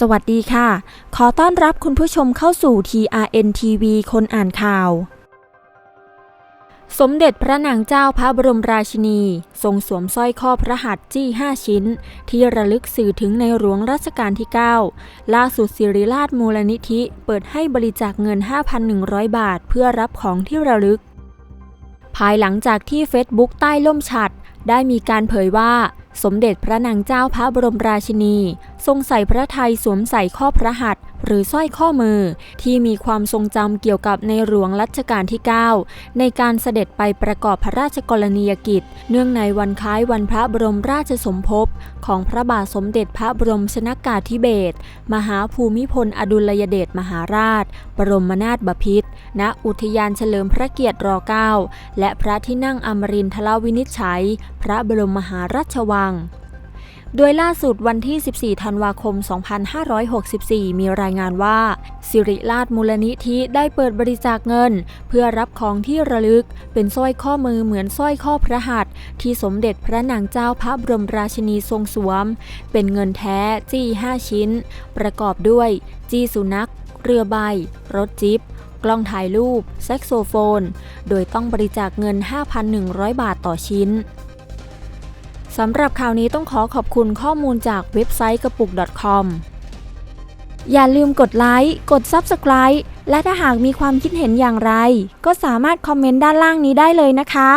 สวัสดีค่ะ ขอต้อนรับคุณผู้ชมเข้าสู่ TRN TV คนอ่านข่าว สมเด็จพระนางเจ้าพระบรมราชินี ทรงสวมสร้อยข้อพระหัตถ์จี้ 5 ชิ้น ที่ระลึกสื่อถึงในหลวงรัชกาลที่ 9 ล่าสุดสิริราชมูลนิธิเปิดให้บริจาคเงิน 5,100 บาท เพื่อรับของที่ระลึก ภายหลังจากที่เฟซบุ๊กใต้ล่มฉัดได้มีการเผยว่า สมเด็จพระนางเจ้าพระบรมราชินี ทรงใส่พระไทยสวมใส่ข้อพระหัตถ์หรือสร้อยข้อมือ ที่มีความทรงจำเกี่ยวกับในหลวงรัชกาลที่ 9 ในการเสด็จไปประกอบพระราชกรณียกิจ เนื่องในวันคล้ายวันพระบรมราชสมภพของพระบาทสมเด็จพระบรมชนากาธิเบศรมหาภูมิพลอดุลยเดชมหาราช บรมนาถบพิตรณอุทยานเฉลิมพระเกียรติร9และพระที่นั่งอมรินทรวินิจฉัย พระบรมมหาราชวังงโดยล่าสุดวันที่ 14 ธันวาคม 2564 มีรายงานว่า สิริราชมูลนิธิได้เปิดบริจาคเงิน เพื่อรับของที่ระลึก เป็นสร้อยข้อมือเหมือนสร้อยข้อพระหัตถ์ที่สมเด็จพระนางเจ้าพระบรมราชินีทรงสวม เป็นเงินแท้จี้ 5 ชิ้น ประกอบด้วย จี้สุนัข เรือใบ รถจิ๊บกล้องถ่ายรูป แซกโซโฟน โดยต้องบริจาคเงิน 5,100 บาทต่อชิ้น สำหรับข่าวนี้ต้องขอขอบคุณข้อมูลจากเว็บไซต์กระปุก .com อย่าลืมกดไลค์ กด Subscribe และถ้าหากมีความคิดเห็นอย่างไร ก็สามารถคอมเมนต์ด้านล่างนี้ได้เลยนะคะ